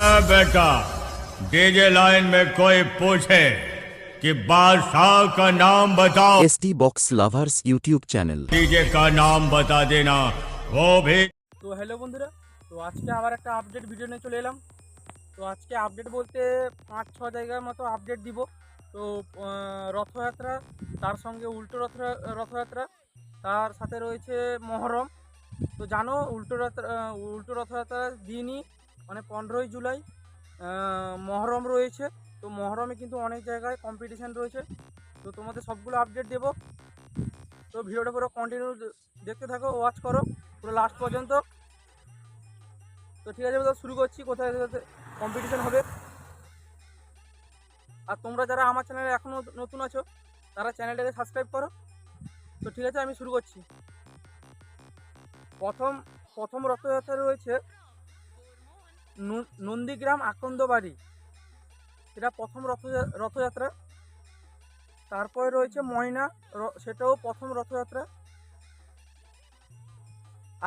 अ, बेटा DJ line में कोई पूछे कि बादशाह का नाम बताओ S T box lovers YouTube channel DJ का नाम बता देना वो भी তো হ্যালো বন্ধুরা তো আজকে আবার একটা আপডেট ভিডিও নিয়ে চলে এলাম তো আজকে আপডেট বলতে পাঁচ ছ জায়গার মতো আপডেট দিব তো আহ, রথযাত্রা তার সঙ্গে উল্টো রথ রথযাত্রা তার সাথে রয়েছে মহরম তো জানো উল্টো রথ আহ, উল্টো রথযাত্রার দিনই মানে পনেরোই জুলাই মহরম রয়েছে। তো মহরমে কিন্তু অনেক জায়গায় কম্পিটিশান রয়েছে। তো তোমাদের সবগুলো আপডেট দেবো। তো ভিডিওটা পুরো কন্টিনিউ দেখতে থাকো ওয়াচ করো, পুরো লাস্ট পর্যন্ত। তো ঠিক আছে তো শুরু করছি। কোথায় কম্পিটিশান হবে? আর তোমরা যারা আমার চ্যানেলে এখনও নতুন আছো, তারা চ্যানেলটাকে সাবস্ক্রাইব করো। তো ঠিক আছে, আমি শুরু করছি। প্রথম প্রথম রথযাত্রা রয়েছে। নন্দীগ্রাম আকন্দবাড়ি। এটা প্রথম রথ রথযাত্রা। তারপরে রয়েছে ময়না সেটাও প্রথম রথযাত্রা।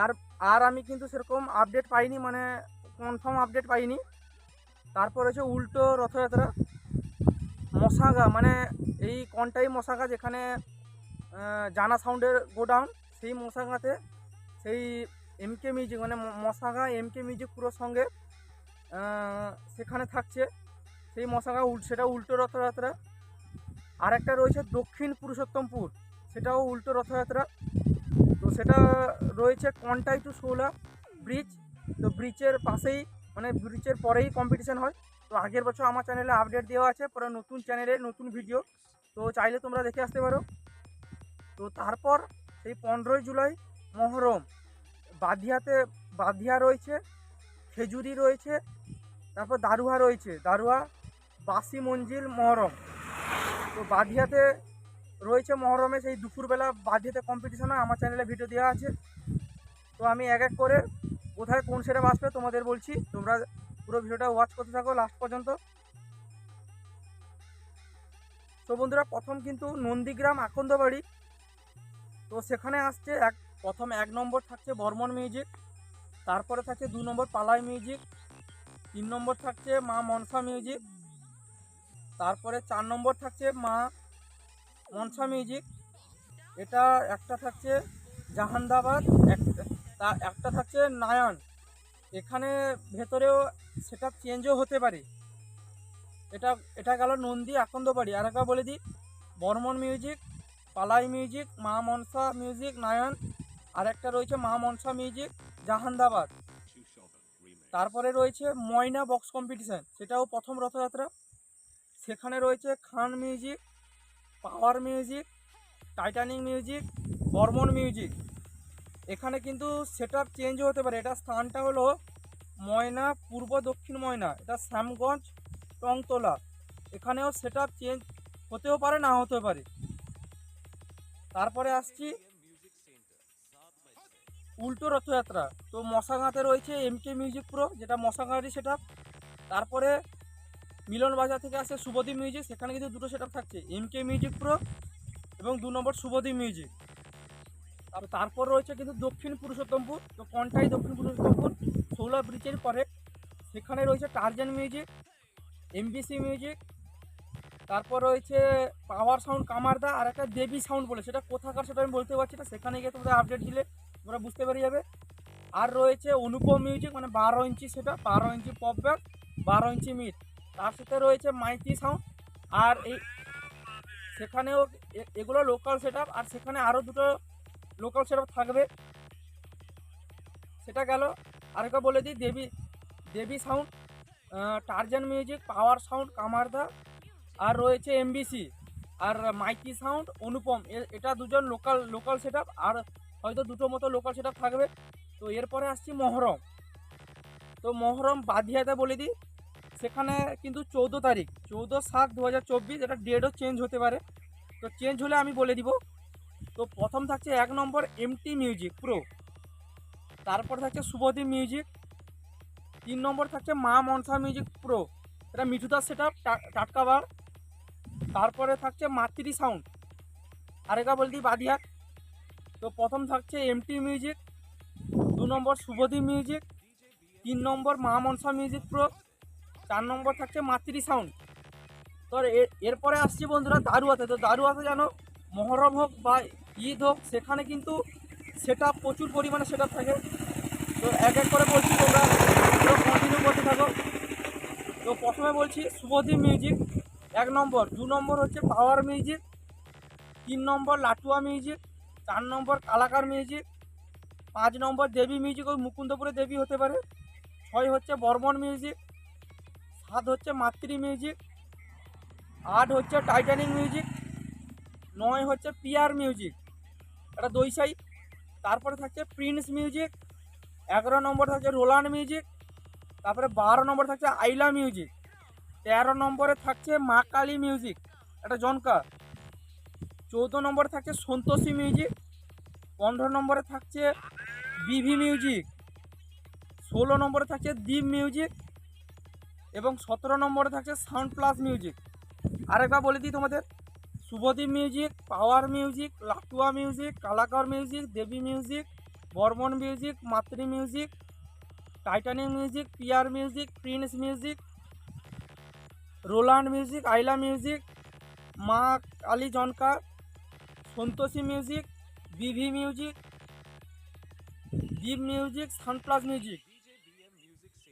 আর আর আমি কিন্তু সেরকম আপডেট পাইনি মানে কনফার্ম আপডেট পাইনি। তারপর হচ্ছে উল্টো রথযাত্রা। মশাগা মানে এই কনটাই মশাগা যেখানে জানা সাউন্ডের গোডাউন, সেই মশাগাতে, সেই এমকে মিউজিক মানে মশাগা এমকে মিউজিক পুরো সঙ্গে সেখানে থাকছে। সেই মশাগা উল, সেটা উল্টো রথযাত্রা। আর একটা রয়েছে দক্ষিণ পুরুষোত্তমপুর। সেটাও উল্টো রথযাত্রা। তো সেটা রয়েছে কন্টাই টু ষোলা ব্রিজ। তো ব্রিজের পাশেই মানে ব্রিজের পরেই কম্পিটিশান হয়। তো আগের বছর আমার চ্যানেলে আপডেট দেওয়া আছে, পুরো নতুন চ্যানেলে নতুন ভিডিও তো চাইলে তোমরা দেখে আসতে পারো। তো তারপর সেই পনেরোই জুলাই মহরম। বাদিয়াতে, বাদিয়া রয়েছে। খেজুরি রয়েছে, তারপর দারুহা রয়েছে দারুহা বাসি মঞ্জিল, মহরম। তো বাদিয়াতে রয়েছে মহরমে, সেই দুপুরবেলা বাদিয়াতে কম্পিটিশন হয়, আমার চ্যানেলে ভিডিও দেওয়া আছে। তো আমি এক এক করে কোথায় কোন সেটা আসবে তোমাদের বলছি, তোমরা পুরো ভিডিওটা ওয়াচ করতে থাকো লাস্ট পর্যন্ত। তো বন্ধুরা, প্রথম কিন্তু নন্দীগ্রাম, আকন্দবাড়ি। তো সেখানে আসছে এক, প্রথম এক নম্বর থাকছে বর্মন মিউজিক তারপরে থাকছে দু নম্বর পালাই মিউজিক, তিন নম্বর থাকছে মা মনসা মিউজিক, তারপরে চার নম্বর থাকছে মা মনসা মিউজিক। এটা একটা থাকছে জাহান্দাবাদ একটা থাকছে নায়ন। এখানে ভেতরেও সেটা চেঞ্জও হতে পারে। এটা এটা গেল নন্দী আকন্দবাড়ি। আর একটা বলে দিই, বর্মন মিউজিক, পালাই মিউজিক, মা মনসা মিউজিক, নায়ন। আর একটা রয়েছে মা মনসা মিউজিক, জাহান্দাবাদ। তারপরে রয়েছে ময়না বক্স কম্পিটিশান, সেটাও প্রথম রথযাত্রা। সেখানে রয়েছে Khan music, power music, Titanic music, Barman music. এখানে কিন্তু সেট আপ চেঞ্জও হতে পারে। এটা স্থানটা হলো ময়না, পূর্ব দক্ষিণ ময়না। এটা শ্যামগঞ্জ, টংতলা। এখানেও সেট চেঞ্জ হতেও পারে, না হতেও পারে। তারপরে আসছি উল্টো রথযাত্রা। তো মশাঘাতে রয়েছে এমকে মিউজিক প্রো যেটা মশাগাঁড়ি সেট তারপরে মিলন বাজার থেকে আসে শুভদীপ মিউজিক সেখানে কিন্তু দুটো সেট থাকছে এমকে মিউজিক প্রো এবং দু নম্বর শুভদীপ মিউজিক তারপর তারপর রয়েছে কিন্তু দক্ষিণ পুরুষোত্তমপুর, তো কোনটাই দক্ষিণ পুরুষোত্তমপুর? ষোলা ব্রিজের পরে। সেখানে রয়েছে টার্জেন মিউজিক এমবিসি মিউজিক তারপর রয়েছে পাওয়ার সাউন্ড কামারদা আর একটা দেবী সাউন্ড বলে, সেটা কোথাকার সেটা আমি বলতে পারছি না, সেখানে গিয়ে তোমাদের আপডেট দিলে তোমরা বুঝতে পেরে যাবে। আর রয়েছে অনুপম মিউজিক মানে বারো ইঞ্চি সেটা, বারো ইঞ্চি পপ ব্যাগ বারো ইঞ্চি মিট তার সাথে রয়েছে মাইতি সাউন্ড আর এই সেখানেও এগুলো লোকাল সেট আর সেখানে আরও দুটো লোকাল সেট থাকবে। সেটা গেল। আরেকটা বলে দিই, Devi Devi sound Tarzan music power sound Kamarda আর রয়েছে এমবিসি আর মাইকি সাউন্ড অনুপম এটা দুজন লোকাল লোকাল সেট আর হয়তো দুটো মতো লোকাল সেট থাকবে। তো এরপরে আসছি মহরম। তো মহরম বাদিয়াতে বলে দিই, সেখানে কিন্তু চৌদ্দ তারিখ, চৌদ্দ সাত দু হাজার চব্বিশ, এটা ডেটও চেঞ্জ হতে পারে। তো চেঞ্জ হলে আমি বলে দিব। তো প্রথম থাকছে এক নম্বর এমটি মিউজিক প্রো তারপর থাকছে শুভদীপ মিউজিক তিন নম্বর থাকছে মা মনসা মিউজিক প্রো এটা মিঠুদার সেট আপ টাটকা বার। তারপরে থাকছে মাতৃ সাউন্ড আরেকা বলতি বাদিয়া তো প্রথম থাকছে এমটি মিউজিক দু নম্বর শুভদীপ মিউজিক তিন নম্বর মা মনসা মিউজিক প্রো চার নম্বর থাকছে মাতৃ সাউন্ড তো এরপরে আসছে বন্ধুরা দারুয়াতে। তো দারুয়াতে জানো মহরম হোক বা ঈদ হোক, সেখানে কিন্তু সেটা প্রচুর পরিমাণে সেটা থাকে। তো এক এক করে বলছি তোমরা কন্টিনিউ করতে থাকো। তো প্রথমে বলছি শুভদীপ মিউজিক এক নম্বর, দু নম্বর হচ্ছে পাওয়ার মিউজিক তিন নম্বর লাটুয়া মিউজিক চার নম্বর কালাকার মিউজিক পাঁচ নম্বর দেবী মিউজিক ওই মুকুন্দপুরে দেবী হতে পারে, ছয় হচ্ছে বর্মন মিউজিক সাত হচ্ছে মাতৃ মিউজিক আট হচ্ছে টাইটানিক মিউজিক নয় হচ্ছে পিয়ার মিউজিক এটা দইসাই তারপরে থাকছে প্রিন্স মিউজিক এগারো নম্বর থাকছে রোলান্ড মিউজিক তারপরে বারো নম্বর থাকছে আইলা মিউজিক তেরো নম্বরে থাকছে মা কালী মিউজিক এটা জনকা। চৌদ্দ নম্বরে থাকছে সন্তোষী মিউজিক পনেরো নম্বরে থাকছে বিভি মিউজিক ষোলো নম্বরে থাকছে দ্বীপ মিউজিক এবং সতেরো নম্বরে থাকছে সাউন্ড প্লাস মিউজিক আরেকবার বলে দিই তোমাদের, Shubhadeep music power music Latua music Kalakar music Devi music Barman music Matri music Titanic music Pyar music Prince music Roland music, Aila music, Maa Kali Janka, Santoshi music, বিভি music Dweep music Sunplus music.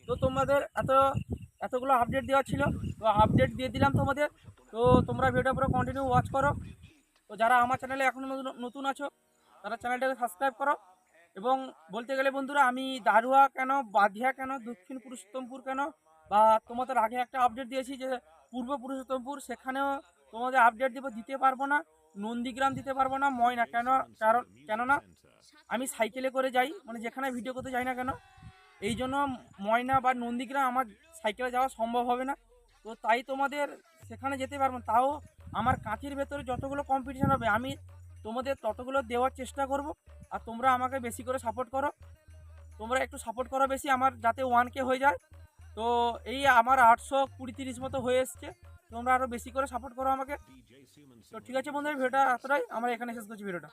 তো তোমাদের এত, এতগুলো update দেওয়া ছিল, তো update দিয়ে দিলাম তোমাদের। তো তোমরা ভিডিও পুরো কন্টিনিউ ওয়াচ করো। তো যারা আমার চ্যানেলে নতুন নতুন আছো, তারা চ্যানেলটাকে সাবস্ক্রাইব করো। এবং বলতে গেলে বন্ধুরা, আমি দারুয়া কেন, বাধিয়া কেন, দক্ষিণ পুরুষোত্তমপুর কেন বা তোমাদের আগে একটা আপডেট দিয়েছি যে পূর্ব পুরুষোত্তমপুর, সেখানেও তোমাদের আপডেট দেবো, দিতে পারব না, নন্দীগ্রাম দিতে পারব না, ময়না, কেন, কারণ, কেননা আমি সাইকেলে করে যাই মানে যেখানে ভিডিও করতে যাই না কেন, এই জন্য ময়না বা নন্দীগ্রাম আমার সাইকেলে যাওয়া সম্ভব হবে না তো তাই তোমাদের সেখানে যেতে পারব। তাও আমার কাঁথির ভেতরে যতগুলো কম্পিটিশান হবে, আমি তোমাদের ততগুলো দেওয়ার চেষ্টা করব, আর তোমরা আমাকে বেশি করে সাপোর্ট করো তোমরা একটু সাপোর্ট করো বেশি, আমার যাতে ওয়ান কে হয়ে যায় তো এই আমার আটশো কুড়ি তিরিশ মতো হয়ে এসছে। তোমরা আরও বেশি করে সাপোর্ট করো আমাকে। তো ঠিক আছে বন্ধু ভিডিওটা এতটাই। আমরা এখানে শেষ করছি ভিডিওটা।